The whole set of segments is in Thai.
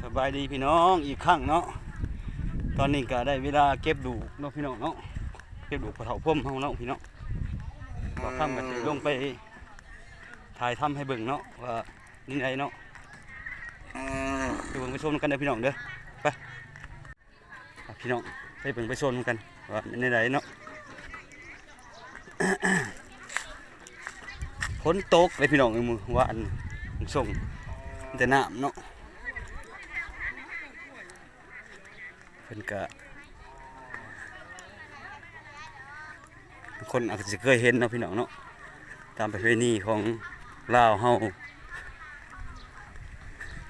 สบายดีพี่น้องอีกครั้งเนาะตอนนี้ก็ได้เวลาเก็บดูเนาะพี่น้องเนาะเก็บดูกพอเฒ่าพ่มเฮาเนาะพี่น้องบ่ค่ำก็สิลงไป ถ่ายทำให้เบิ่งเนาะว่านี่ไดเนาะไปเบิ่งไปชมกันเด้อพี่น้องเด้อไปพี่น้องไปเบิ่งไปชมกันว่านนี่ไดเนาะฝนตกเลยพี่น้องเอ้ยมือว่าอันส่งแต่น้ำเนาะ เพิ่นก็คนอาจจะเคยเห็นเนาะพี่น้องเนาะตามประเพณีของลาวเฮา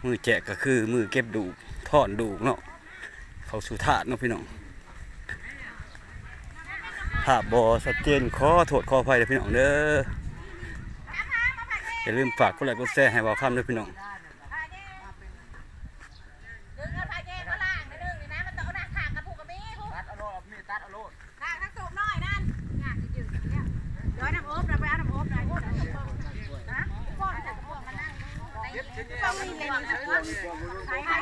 มือแจกก็คือมือเก็บดูกถอนดูกเนาะเขาสู่ถาเนาะพี่น้องภาพบอชัดเจนขอโทษขออภัยเด้อพี่น้องเด้ออย่าลืมฝากกดไลค์กดแชร์ให้บ่าวคำด้วยพี่น้อง ดึงเอาผ้าแก้เขาล่างนะดึงนี่นะมันต้องเอาหน้าขางกระพุกกระมีพุก ตัดเอาโลดมีตัดเอาโลด ขางทั้งสูบน้อยนั่นงานจืดๆเนี่ยย้อยน้ำอบเราไปเอาน้ำอบหน่อยนะก้อนจะพวกมันนั่ง ตอนนใส่ให้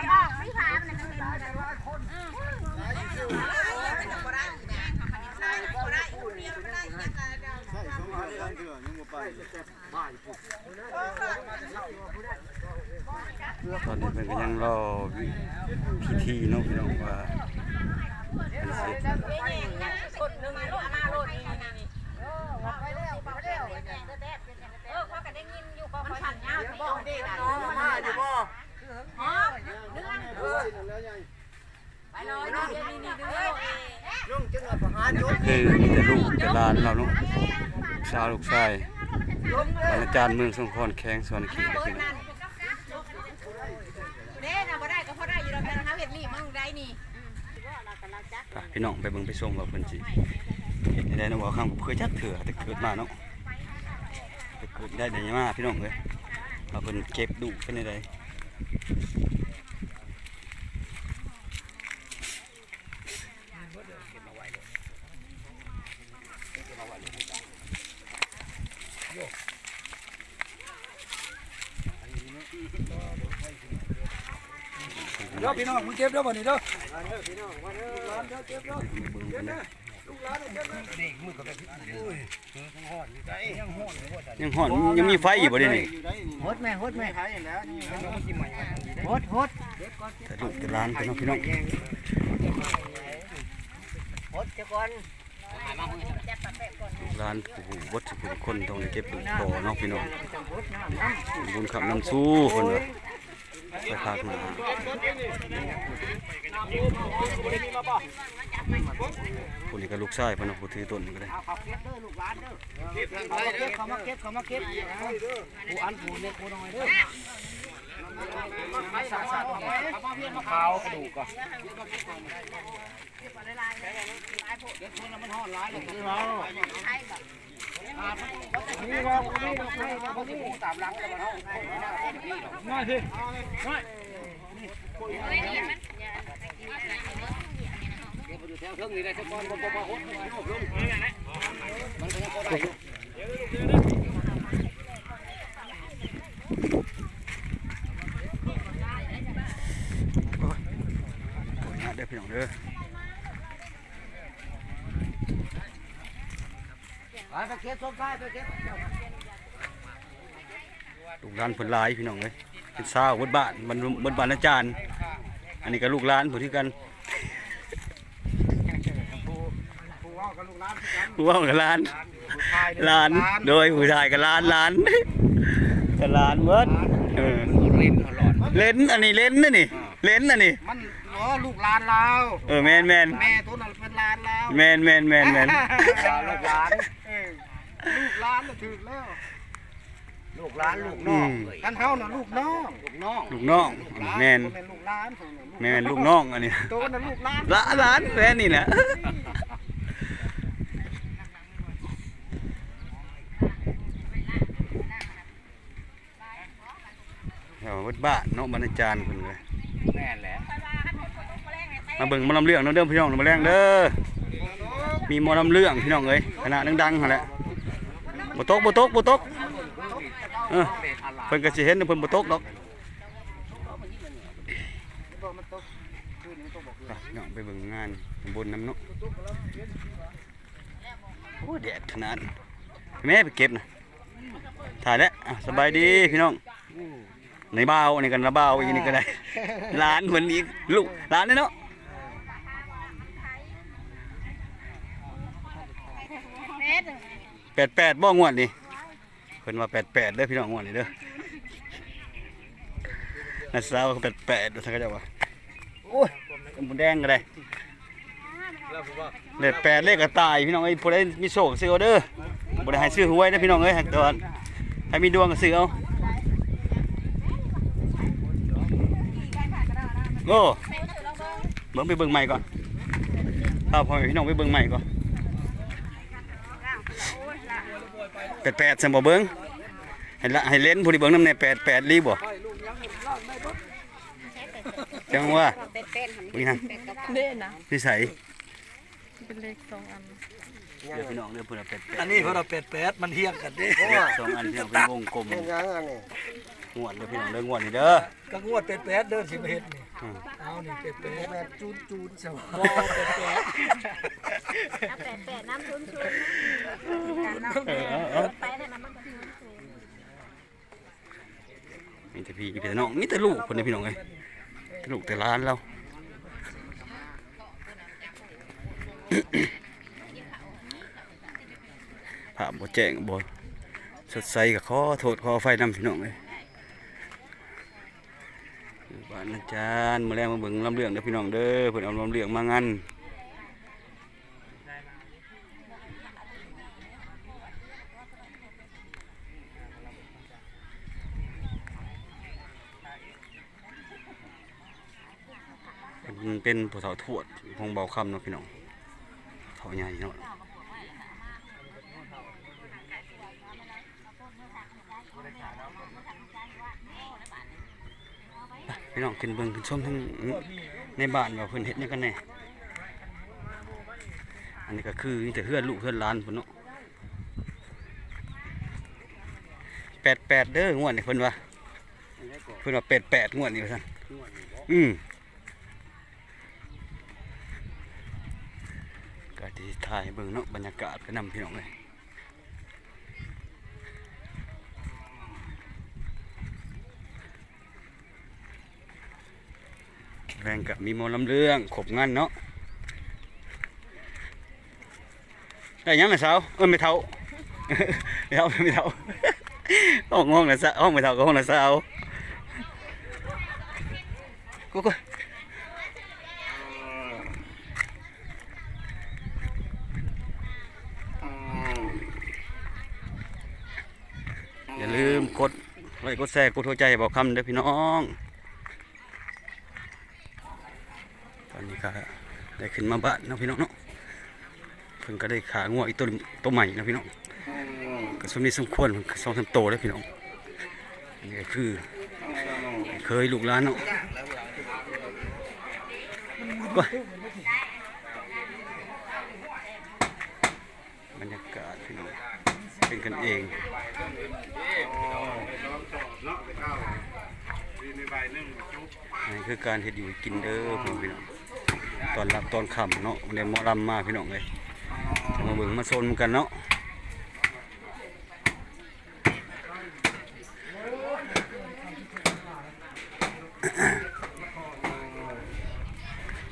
เป็นก็ยังรอพิธีเนาะพี่น้องว่าเพิ่นสิคนหนึ่งโลดมาโลดนี่นี่เออไปเร็วไปเร็วเออเขาก็ได้ยินอยู่ก็มันผันยาวที่ต้องดีนะมันมาอยู่บ่ฮะเดือนไปเลยนี่นี่เดือน ลุงจึงเอาประหารยก คือมีแต่ลูกแต่หลานเราเนาะลูกสาวลูกชายบรรณาจารย์เมืองสงขลาแข้งสวนขีเด้อพี่น้องเด้นะบ่ได้ก็พอได้อยู่แล้วแต่เขาเห็นนี่มึงได้นี่ไปพี่น้องไปเบิ่งไปชมว่าเพิ่นสิเฮ็ดได้เนาะบ่าวคำผมเคยจักเถื่อแต่เกิดมาเนาะแต่เกิดได้ได้ยังมาพี่น้องเอ้ยว่าเพิ่นเก็บดูกเป็นได้ เด้อพี่น้องมึงเก็บเด้อบ่นี่เด้อยังหอนยังมีไฟอยู่บ่เด้นี่หดแม่หดแม่ขายแล้วหดหดแต่ลูกแต่หลานพี่น้องพี่น้องหดจะก่อนร้านโอ้วัตถุมงคลตรงนี้เก็บดูกบ่อเนาะพี่น้องบุญขับน้ำสู้คนว่า ไปพากมาคนนี้ก็ลูกชายพนเอาผู้ถือต้นก็ได้เขามาเก็บเขามาเก็บผู้อันผู้เล็กผู้น้อยเด้อสาสาขาวกระดูกก่อนเก็บคนมันห่อหลายเลย คือเรานี่เรานี่เราให้เราที่ผู้ตามหลังกันมาเท่าน้อยสิน้อยเก็บไปอยู่แถวพี่น้องเด้อ ไปเก็บส้มท้ไปเก็บลูกหลานเพิ่นหลายพี่น้องเอ้ยเป็นสาวบดบ้านบนบนบ้านอาจารย์ อันนี้ก็ลูกหลานผู้ที่กันผู้ว่ากับลูกหลานกันผู้เว่ากับหลานหลานโดยผู้ชายกับหลานหลานกับหลานเบิดเออเล่นอันนี้เล่นนะนี่เล่นอันนี้มันอ๋อลูกหลานเราเออแมนแมนแม่ตัวนั้นเป็นหลานเราแมนแมนแมนแมนลูกหลาน ลูกหลานน่ะถึกแล้วลูกหลานลูกน้องกันเฮาน่ะลูกน้องลูกน้องลูกน้องแมนบ่แม่นลูกหลานพุ่นน่ะแมนลูกน้องอันนี้ตัวน่ะลูกหลานละหลานแมนนี่แหละเอาวัดบ้านเนาะบรรณาจารย์คนเลยแม่นแหละมาเบิ่งหมอลำเรื่องเนาะเด้อพี่น้องมาแรงเด้อมีหมอลำเรื่องพี่น้องเอ้ยคณะดังๆหั่นแหละ บ่ตกบ่ตกบ่ตกเออเพิ่นก็สิเห็นเพิ่นบ่ตกดอกบ่มันตกคืนนี้ตกบอกไปน้องไปเบิ่งงานบนน้ำนาะโอ้แดดขนาดแม่ไปเก็บนะถ่ายแล้วสบายดีพี่น้องในเบ้าวนี่กันระเบ้าอีกนี่ก็ได้ร้านเหมือนอีกลูกร้านนี่เนาะ แปดแปดบ่งวดนี่เพิ่นว่าแปดแปดเด้อพี่น้องงวดนี่เด้อนักสาวแปดแปดเด้อท่านก็จะว่าโอ้ยหมูแดงก็ได้เลขแปดเลขกระต่ายพี่น้องไอ้ยผู้ใดมีโชคซื้อเอาเด้อบ่ได้ให้ซื้อหวยนะพี่น้องเอ้ยต่ว่าให้มีดวงก็ซื้อเอาโอ้เบิ่งไปเบิ่งใหม่ก่อนพาพอพี่น้องไปเบิ่งใหม่ก่อน แปดแปดสมบ่เบิ่งให้ละให้เล่นผู้ที่เบิ่งนำแน่แปดแปดรีบ่จังว่าเป็นๆหั่นอุ้ยนั่นเด่นนะนิสัยเป็นเลขสองอันเดี๋ยวพี่น้องเด้อเพิ่นเอาแปดแปดอันนี้เพราะเราเป็ดเป็ดมันเฮี้ยงกันเด้เลขสองอันพี่น้องเป็นวงกลมเป็นยั งอันนี้งวดเด้อพี่น้องเด้องวดนี่เด้อ ก็งวดเป็ดเป็ดเดินสิมาเฮ็ดนี่อืม เอานี่เป็ดเป็ดแบบจูนจูนสวโอ้เป็ดเป็ดแปดแปดน้ำชุนชุนเออเอาเอาไปนั่นน่ะมันก็มีแต่พี่มีแต่น้องมีแต่ลูกคนนี้พี่น้องเอ้ยแต่ลูกแต่ร้านเราภาพบ่แจ้งบ่สดใสก็ขอโทษขออภัยนำพี่น้องเอ้ย บ้านอาจารย์มื้อแรงมาเบิ่งลำเรื่องเด้อพี่น้องเด้อเพิ่นเอาลำเรื่องมางานมันเป็นผู้เฒ่าทวดของเบาคำเนาะพี่น้องเฒ่าใหญ่เนาะ น้องขึ้นเบิ่งขึ้นชมทั้งในบ้านว่าเพิ่นเฮ็ดหยังกันแน่อันนี้ก็คือนี่แต่เฮือนลูกเฮือนหลานพิ่นเนาะแปดแปดเด้องวดนี่เพิ่นว่าเพิ่นว่าแปดแปดงวดนี่ว่าซั่นอืมก็ที่ถ่ายเบิ่งเนาะบรรยากาศไปนำพี่น้องเลย แรงกับมีมอลำเรื่องขบงานเนาะได้ยังไงสาวเอ้ยไม่เท่าไม่เท่าไม่เท่าห้องห้องนะสาวห้องไม่เท่ากับห้องนะสาวกูกูอย่าลืมกดไลค์กดแชร์กดหัวใจบอกคำเด้อพี่น้อง ตอนนี้ก็ได้ขึ้นมาบ้านนะพี่น้องเนาะเพิ่นก็ได้ขางัวอีกตัวตัวใหม่นะพี่น้องก็สมนี้สมควรสองสามโตแล้วพี่น้องนี่คือ เคยลูกหลานเนาะก็บรรยากาศพี่น้องเป็นกันเองนี่คือการเฮ็ดอยู่กินเด้อพี่น้อง ตอนรับตอนค่ำเนาะเดี๋ยวหมอลำมาพี่น้องเลยมาเบิ่งมาโซนกันเนาะ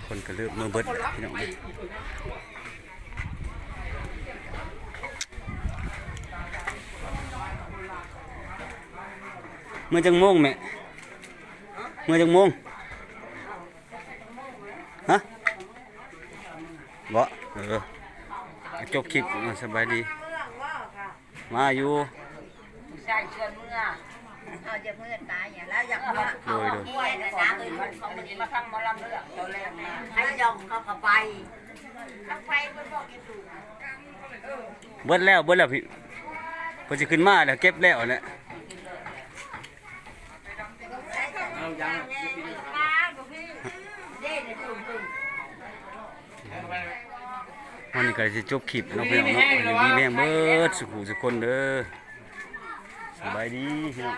คนก็เริ่มมือเบิดพี่น้องเลยเมื่อจังโมงแม่เมื่อจังโมง ฮะบ่เออ จบคลิปสบายดี มาอยู่ใช่ชวนเมื่อเอาจะเมื่อตายอย่างแล้วอยากเมื่อโดยโดยนี่นะจ๊ะเอ้ยมันเขาไม่ได้มาทำหมอลำเรื่องตัวแรกนะให้ยอมเขาเข้าไปเข้าไปเพิ่นบอกกินดูเบิดแล้วเบิดแล้วพี่เพิ่นสิขึ้นมาแล้วเก็บแล้วแหละวัน นี้ก็สิจบคลิปเนาะพี่น้องเนาะวันนี้มีแม่งเบิดสุขุสุกคนเด้อสบายดีพี่น้อง